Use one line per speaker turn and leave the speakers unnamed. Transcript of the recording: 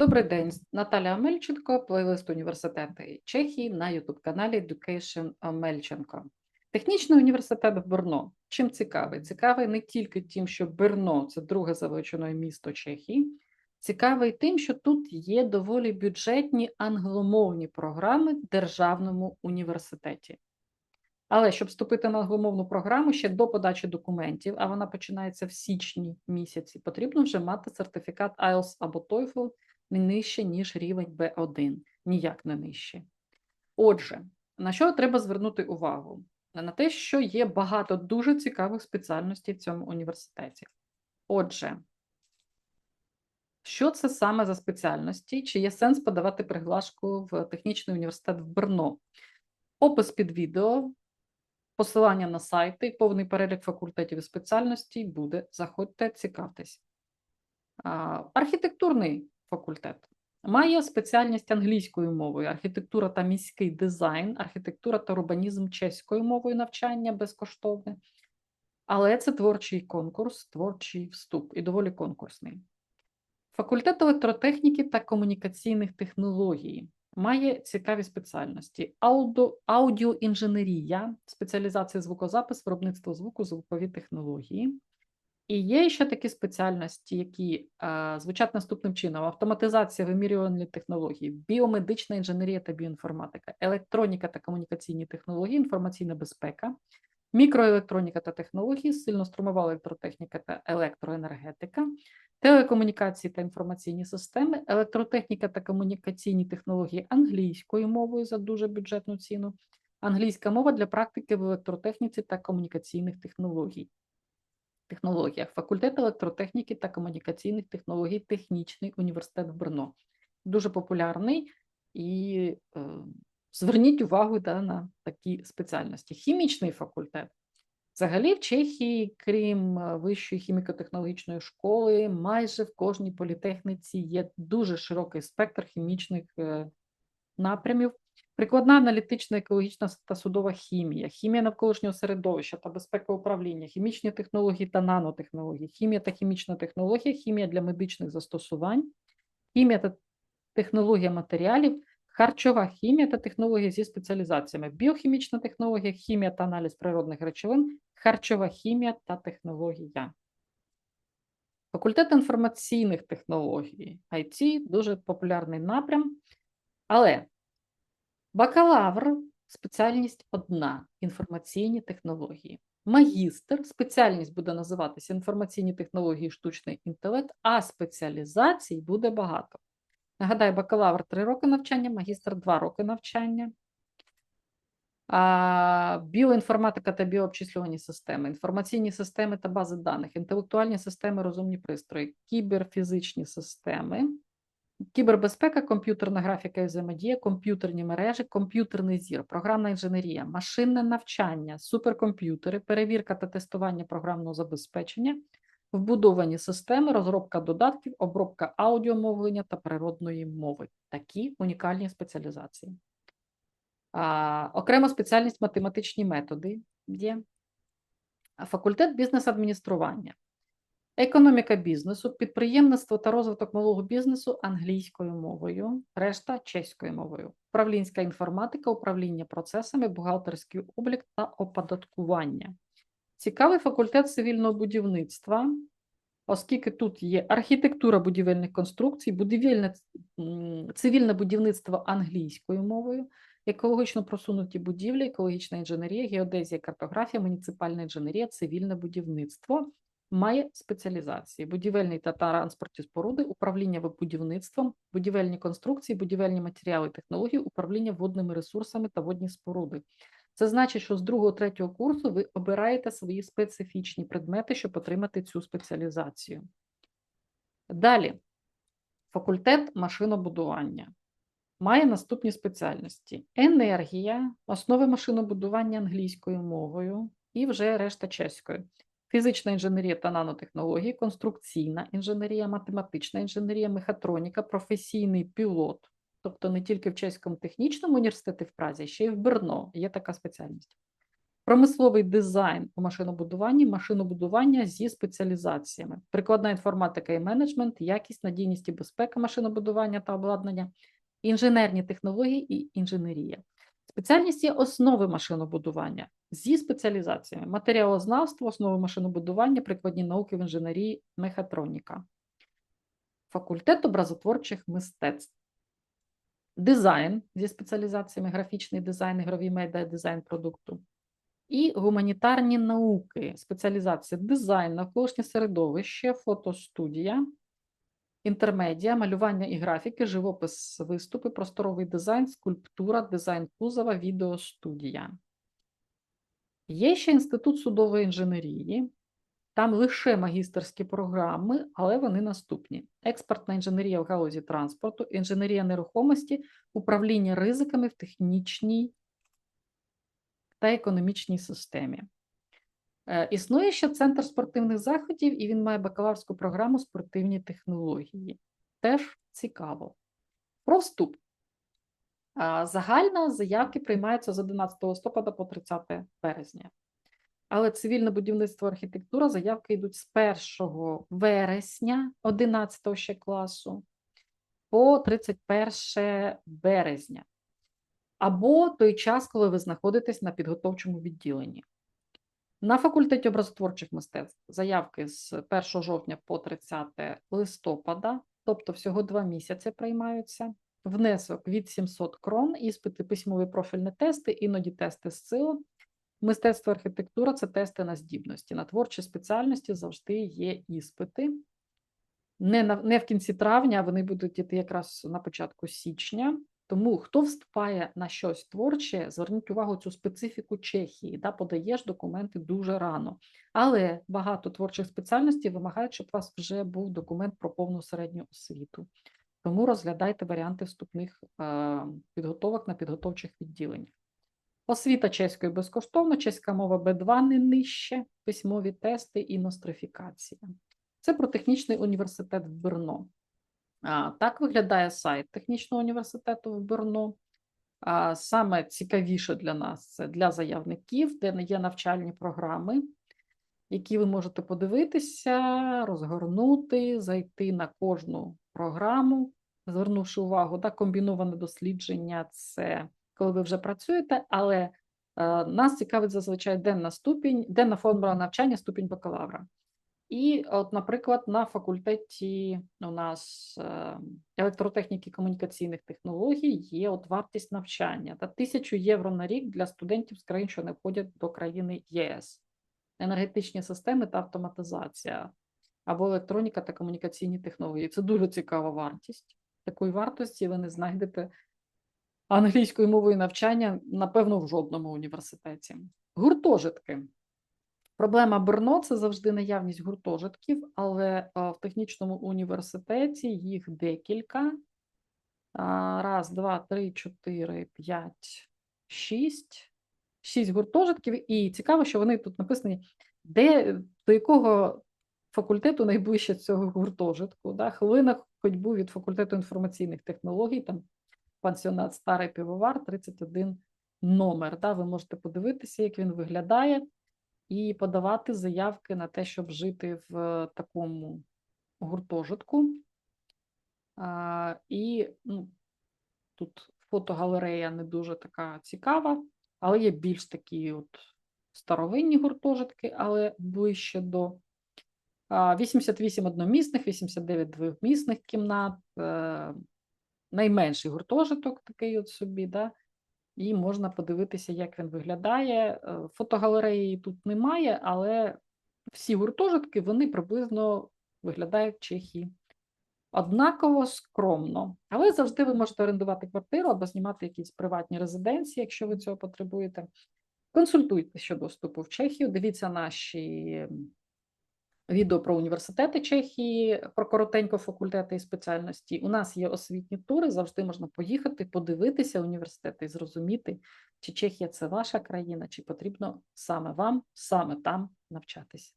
Добрий день, Наталя Омельченко, плейлист університету Чехії на ютуб-каналі Education Омельченко. Технічний університет в Брно. Чим цікавий? Цікавий не тільки тим, що Брно це друге за величиною місто Чехії, цікавий тим, що тут є доволі бюджетні англомовні програми в державному університеті. Але щоб вступити на англомовну програму ще до подачі документів, а вона починається в січні місяці, потрібно вже мати сертифікат IELTS або TOEFL не нижче, ніж рівень B1, ніяк не нижче. Отже, на що треба звернути увагу? На те, що є багато дуже цікавих спеціальностей в цьому університеті. Отже, що це саме за спеціальності? Чи є сенс подавати приглашку в технічний університет в Брно? Опис під відео, посилання на сайти, повний перелік факультетів і спеціальностей буде. Заходьте, цікавтесь. Архітектурний факультет. Має спеціальність англійською мовою, архітектура та міський дизайн, архітектура та урбанізм чеською мовою навчання безкоштовне. Але це творчий конкурс, творчий вступ і доволі конкурсний. Факультет електротехніки та комунікаційних технологій має цікаві спеціальності: Аудо, аудіоінженерія, спеціалізація звукозапис, виробництво звуку, звукові технології. І є ще такі спеціальності, які а, звучать наступним чином: автоматизація вимірювальної технології, біомедична інженерія та біоінформатика, електроніка та комунікаційні технології, інформаційна безпека, мікроелектроніка та технології, сильнострумова електротехніка та електроенергетика, телекомунікації та інформаційні системи, електротехніка та комунікаційні технології англійською мовою за дуже бюджетну ціну, англійська мова для практики в електротехніці та комунікаційних технологій технологіях, факультет електротехніки та комунікаційних технологій, технічний університет в Брно. Дуже популярний і е, зверніть увагу да, на такі спеціальності. Хімічний факультет. Взагалі, в Чехії, крім е, вищої хіміко-технологічної школи, майже в кожній політехніці є дуже широкий спектр хімічних е, напрямів. Прикладна аналітична, екологічна та судова хімія, хімія навколишнього середовища та безпека управління, хімічні технології та нанотехнології, хімія та хімічна технологія, хімія для медичних застосувань, хімія та технологія матеріалів, харчова хімія та технологія зі спеціалізаціями, біохімічна технологія, хімія та аналіз природних речовин, харчова хімія та технологія. Факультет інформаційних технологій, IT – дуже популярний напрям, але Бакалавр спеціальність одна інформаційні технології. Магістр спеціальність буде називатися інформаційні технології, штучний інтелект, а спеціалізацій буде багато. Нагадаю, бакалавр 3 роки навчання, магістр 2 роки навчання. Біоінформатика та біообчислювані системи, інформаційні системи та бази даних, інтелектуальні системи, розумні пристрої, кіберфізичні системи, Кібербезпека, комп'ютерна графіка і взаємодія, комп'ютерні мережі, комп'ютерний зір, програмна інженерія, машинне навчання, суперкомп'ютери, перевірка та тестування програмного забезпечення, вбудовані системи, розробка додатків, обробка аудіомовлення та природної мови. Такі унікальні спеціалізації. А, Окрема спеціальність математичні методи є. Факультет бізнес-адміністрування. Економіка бізнесу, підприємництво та розвиток малого бізнесу англійською мовою, решта чеською мовою, управлінська інформатика, управління процесами, бухгалтерський облік та оподаткування. Цікавий факультет цивільного будівництва, оскільки тут є архітектура будівельних конструкцій, будівельне цивільне будівництво англійською мовою, екологічно просунуті будівлі, екологічна інженерія, геодезія, картографія, муніципальна інженерія, цивільне будівництво має спеціалізації: будівельні та транспортні споруди, управління будівництвом, будівельні конструкції, будівельні матеріали технології, управління водними ресурсами та водні споруди. Це значить, що з другого третього курсу ви обираєте свої специфічні предмети, щоб отримати цю спеціалізацію. Далі, факультет машинобудування. Має наступні спеціальності: енергія, основи машинобудування англійською мовою і вже решта чеською фізична інженерія та нанотехнології, конструкційна інженерія, математична інженерія, мехатроніка, професійний пілот. Тобто не тільки в Чеському технічному університеті в Празі, ще й в Берно є така спеціальність. Промисловий дизайн у машинобудуванні, машинобудування зі спеціалізаціями, прикладна інформатика і менеджмент, якість, надійність і безпека машинобудування та обладнання, інженерні технології і інженерія. Спеціальність є основи машинобудування зі спеціалізаціями, матеріалознавство, основи машинобудування, прикладні науки в інженерії, мехатроніка, факультет образотворчих мистецтв. Дизайн зі спеціалізаціями, графічний дизайн, ігрові медіа, дизайн продукту. І гуманітарні науки, спеціалізація дизайн, навколишнє середовище, фотостудія, інтермедіа, малювання і графіки, живопис, виступи, просторовий дизайн, скульптура, дизайн кузова, відеостудія. Є ще інститут судової інженерії. Там лише магістерські програми, але вони наступні: експертна інженерія в галузі транспорту, інженерія нерухомості, управління ризиками в технічній та економічній системі. Е, Існує ще центр спортивних заходів, і він має бакалаврську програму спортивні технології. Теж цікаво. Про вступ. А, Загально заявки приймаються з 11 листопада по 30 березня. Але цивільне будівництво архітектура заявки йдуть з 1 вересня 11 ще класу по 31 березня. Або той час, коли ви знаходитесь на підготовчому відділенні. На факультеті образотворчих мистецтв заявки з 1 жовтня по 30 листопада, тобто всього два місяці приймаються. Внесок від 700 крон, іспити, письмові профільні тести, іноді тести з СИО. Мистецтво архітектура це тести на здібності. На творчі спеціальності завжди є іспити. Не, на, не в кінці травня, вони будуть йти якраз на початку січня. Тому хто вступає на щось творче, зверніть увагу цю специфіку Чехії, да, подаєш документи дуже рано. Але багато творчих спеціальностей вимагають, щоб у вас вже був документ про повну середню освіту. Тому розглядайте варіанти вступних е, підготовок на підготовчих відділеннях. Освіта чеської безкоштовно, чеська мова Б2 не нижче, письмові тести і нострифікація. Це про технічний університет в Брно. Так виглядає сайт технічного університету в Брно. А, Саме цікавіше для нас це для заявників, де є навчальні програми, які ви можете подивитися, розгорнути, зайти на кожну програму, звернувши увагу, да, комбіноване дослідження це коли ви вже працюєте, але е, нас цікавить зазвичай денна ступінь, денна формула навчання, ступінь бакалавра. І, от, наприклад, на факультеті у нас е, електротехніки комунікаційних технологій є от вартість навчання та тисячу євро на рік для студентів з країн, що не входять до країни ЄС, енергетичні системи та автоматизація або електроніка та комунікаційні технології. Це дуже цікава вартість. Такої вартості ви не знайдете англійською мовою навчання, напевно, в жодному університеті. Гуртожитки. Проблема Брно це завжди наявність гуртожитків, але в технічному університеті їх декілька. Раз, два, три, чотири, п'ять, шість. Шість гуртожитків. І цікаво, що вони тут написані, де до якого факультету найближче цього гуртожитку. Да? Хвилина ходьбу від факультету інформаційних технологій, там пансіонат Старий Півовар, 31 номер. Да? Ви можете подивитися, як він виглядає і подавати заявки на те, щоб жити в такому гуртожитку. І ну, тут фотогалерея не дуже така цікава, але є більш такі от старовинні гуртожитки, але ближче до 88 одномісних, 89 двохмісних кімнат, е, найменший гуртожиток такий от собі. да, і можна подивитися, як він виглядає. Е, фотогалереї тут немає, але всі гуртожитки вони приблизно виглядають в Чехії. Однаково скромно, але завжди ви можете орендувати квартиру або знімати якісь приватні резиденції, якщо ви цього потребуєте. Консультуйте щодо вступу в Чехію, дивіться наші відео про університети Чехії, про коротенько факультети і спеціальності. У нас є освітні тури, завжди можна поїхати, подивитися університети і зрозуміти, чи Чехія це ваша країна, чи потрібно саме вам, саме там навчатися.